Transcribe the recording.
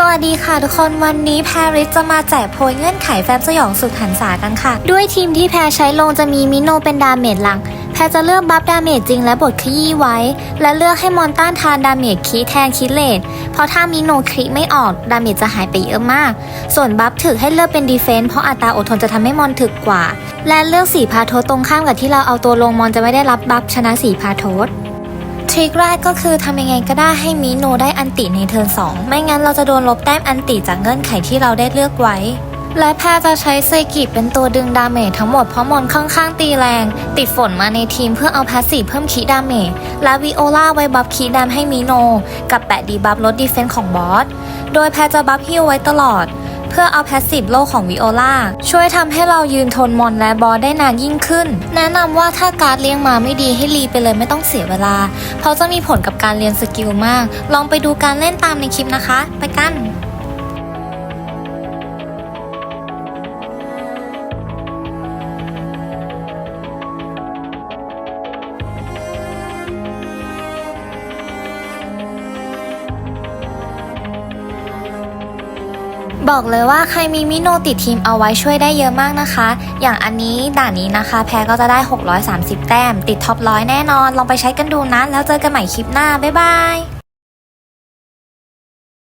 สวัสดีค่ะทุกคนวันนี้แพริสจะมาแจกโพยเงื่อนไขแฟมสยองสุดหันษากันค่ะ ด้วยทีมที่แพรใช้ลงจะมีมิโนเป็นดาเมจหลักแพรจะเลือกบัฟดาเมจจริงและบทขยี้ไว้ และเลือกให้มอนต้านทานดาเมจคีแทนคิเลตเพราะถ้ามิโนคริไม่ออกดาเมจจะหายไปเยอะมาก ส่วนบัฟถึกให้เลือกเป็นดีเฟนส์เพราะอัตราอดทนจะทำให้มอนถึกกว่า และเลือกสีพาโทตรงข้ามกับที่เราเอาตัวลงมอนจะไม่ได้รับบัฟชนะสีพาโทสท ริคแรกก็คือทำยังไงก็ได้ให้มิโนได้อันติในเทิร์น2 ไม่งั้นเราจะโดนลบแต้มอันติจากเงื่อนไขที่เราได้เลือกไว้ และแพรจะใช้เซกิเป็นตัวดึงดาเมจทั้งหมดเพราะมอนค่อนข้างตีแรง ติดฝนมาในทีมเพื่อเอาพาสซีฟเพิ่มคีดาเมจและวิโอลาไว้บัฟคีดามให้มิโน กับแปะดีบัฟลดดีเฟนส์ของบอส โดยแพจะบัฟฮิลไว้ตลอด เพื่อเอาแพสซีฟโลของวิโอลาช่วยทำให้เรายืนทนมอนและบอสได้นานยิ่งขึ้น แนะนำว่าถ้าการ์ดเลี้ยงมาไม่ดีให้รีไปเลยไม่ต้องเสียเวลา เพราะจะมีผลกับการเรียนสกิลมาก ลองไปดูการเล่นตามในคลิปนะคะ ไปกัน บอกเลยว่าใครมีมิโนติดทีมเอาไว้ช่วยได้เยอะมากนะคะ อย่างอันนี้ด่านนี้นะคะ แพ้ก็จะได้ 630 แต้ม ติดท็อปร้อยแน่นอน ลองไปใช้กันดูนะ แล้วเจอกันใหม่คลิปหน้า บ๊ายบาย